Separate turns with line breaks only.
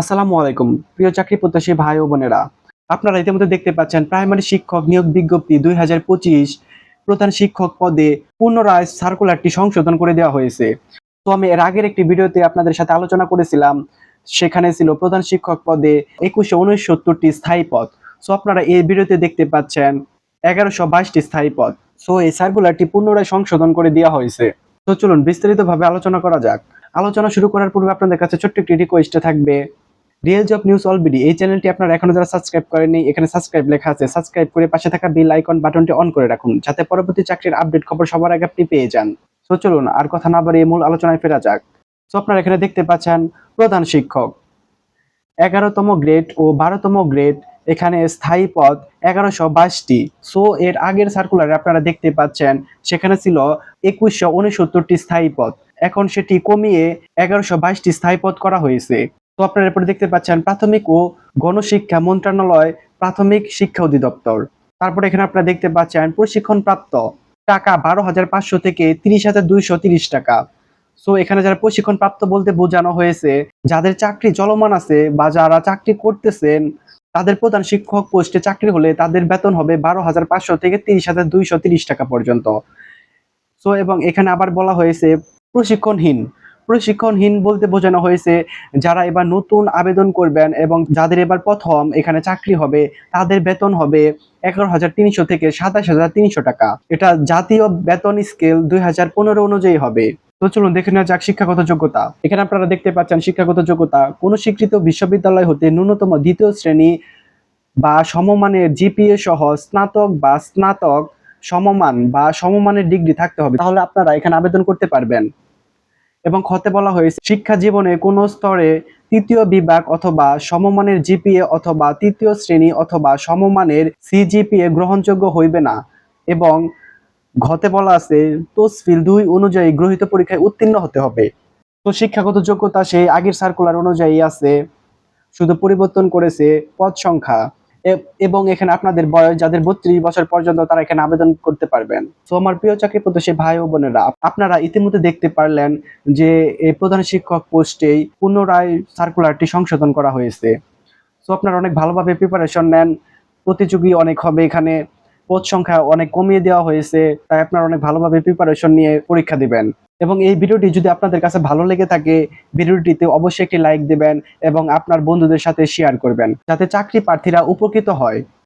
আসসালামু আলাইকুম। প্রিয় চাকরি প্রত্যাশী ভাই ও বোনেরা, আপনারা ইতিমধ্যে দেখতে পাচ্ছেন প্রাইমারি শিক্ষক নিয়োগ বিজ্ঞপ্তি দুই হাজার পঁচিশ। প্রধান শিক্ষক পদে পুনরায় সার্কুলারটি সংশোধন করে দেওয়া হয়েছে। তো আমি এর আগের একটি ভিডিওতে আপনাদের সাথে আলোচনা করেছিলাম, সেখানে ছিল প্রধান শিক্ষক পদে একুশশো উনসত্তরটি স্থায়ী পদ। সো আপনারা এই ভিডিওতে দেখতে পাচ্ছেন এগারোশো বাইশটি স্থায়ী পদ। সো এই সার্কুলারটি পুনরায় সংশোধন করে দেওয়া হয়েছে। তো চলুন বিস্তারিতভাবে আলোচনা করা যাক। আলোচনা শুরু করার পূর্বে আপনাদের কাছে ছোট্ট একটি রিকোয়েস্টে থাকবে। রিয়েল জব নিউজ অলবিডি এই চ্যানেলটি আপনারা এখনও যারা সাবস্ক্রাইব করেনি এখানে সাবস্ক্রাইব লেখা আছে। সাবস্ক্রাইব করে পাশে থাকা বেল আইকন বাটনটি অন করে রাখুন, যাতে পরবর্তী চাকরির আপডেট খবর সবার আগে আপনি পেয়ে যান। তো চলুন আর কথা না বাড়িয়ে মূল আলোচনায় ফেরা যাক। তো আপনারা এখানে দেখতে পাচ্ছেন প্রধান শিক্ষক। এগারোতম গ্রেড ও বারোতম গ্রেড এখানে স্থায়ী পদ এগারোশো বাইশটি। সো এর আগের সার্কুলারে আপনারা দেখতে পাচ্ছেন, সেখানে ছিল একুশশো উনসত্তরটি স্থায়ী পদ। এখন সেটি কমিয়ে এগারোশো বাইশটি স্থায়ী পদ করা হয়েছে। তো আপনারা এরপরে দেখতে পাচ্ছেন প্রাথমিক ও গণশিক্ষা মন্ত্রণালয় প্রাথমিক শিক্ষা অধিদপ্তর। তারপরে এখানে আপনারা দেখতে পাচ্ছেন প্রশিক্ষণ প্রাপ্ত টাকা বারো হাজার পাঁচশো থেকে তিরিশ হাজার দুইশো তিরিশ টাকা। সো এখানে যারা প্রশিক্ষণ প্রাপ্ত বলতে বোঝানো হয়েছে, যাদের চাকরি চলমান আছে বা যারা চাকরি করতেছেন, তাদের প্রধান শিক্ষক পোস্টে চাকরি হলে তাদের বেতন হবে বারো হাজার পাঁচশো থেকে তিরিশ হাজার দুইশো তিরিশ টাকা পর্যন্ত। সো এবং এখানে আবার বলা হয়েছে প্রশিক্ষণহীন। প্রশিক্ষণহীন বলতে বোঝানো হয়েছে, যারা এবার নতুন আবেদন করবেন এবং যাদের এবার প্রথম এখানে চাকরি হবে, তাদের বেতন হবে এগারো হাজার তিনশো থেকে সাতাশ হাজার তিনশো টাকা। এটা জাতীয় বেতন স্কেল দুই হাজার পনেরো অনুযায়ী হবে। তো চলুন দেখে নেওয়া যাক শিক্ষাগত যোগ্যতা। এখানে আপনারা দেখতে পাচ্ছেন শিক্ষাগত যোগ্যতা। কোন স্বীকৃত বিশ্ববিদ্যালয় হতে ন্যূনতম দ্বিতীয় শ্রেণি বা সমমানের জিপিএ সহ স্নাতক বা স্নাতক সমমান বা সমমানের ডিগ্রি থাকতে হবে। তাহলে আপনারা এখানে আবেদন করতে পারবেন। এবং খতে বলা হয়েছে, শিক্ষা জীবনে কোনো স্তরে তৃতীয় বিভাগ অথবা সমমানের জিপিএ অথবা তৃতীয় শ্রেণি অথবা সমমানের সিজিপিএ গ্রহণযোগ্য হইবে না এবং ঘতে বলা আছে, তসফিল দুই অনুযায়ী গ্রহীত পরীক্ষায় উত্তীর্ণ হতে হবে। তো শিক্ষাগত যোগ্যতা সেই আগের সার্কুলার অনুযায়ী আছে, শুধু পরিবর্তন করেছে পদ সংখ্যা। এবং এখানে আপনাদের বয়স, যাদের বত্রিশ বছর পর্যন্ত তারা এখানে আবেদন করতে পারবেন। তো আমার প্রিয় চাকরি প্রত্যাশী ভাই ও বোনেরা, আপনারা ইতিমধ্যে দেখতে পারলেন যে এই প্রধান শিক্ষক পোস্টেই পুনরায় সার্কুলারটি সংশোধন করা হয়েছে। তো আপনারা অনেক ভালোভাবে প্রিপারেশন নেন, প্রতিযোগী অনেক হবে এখানে, পদ সংখ্যা অনেক কমিয়ে দেওয়া হয়েছে, তাই আপনারা অনেক ভালোভাবে প্রিপারেশন নিয়ে পরীক্ষা দিবেন। এবং এই ভিডিওটি যদি আপনাদের কাছে ভালো লেগে থাকে, ভিডিওটিতে অবশ্যই একটি লাইক দেবেন এবং আপনার বন্ধুদের সাথে শেয়ার করবেন, যাতে চাকরি প্রার্থীরা উপকৃত হয়।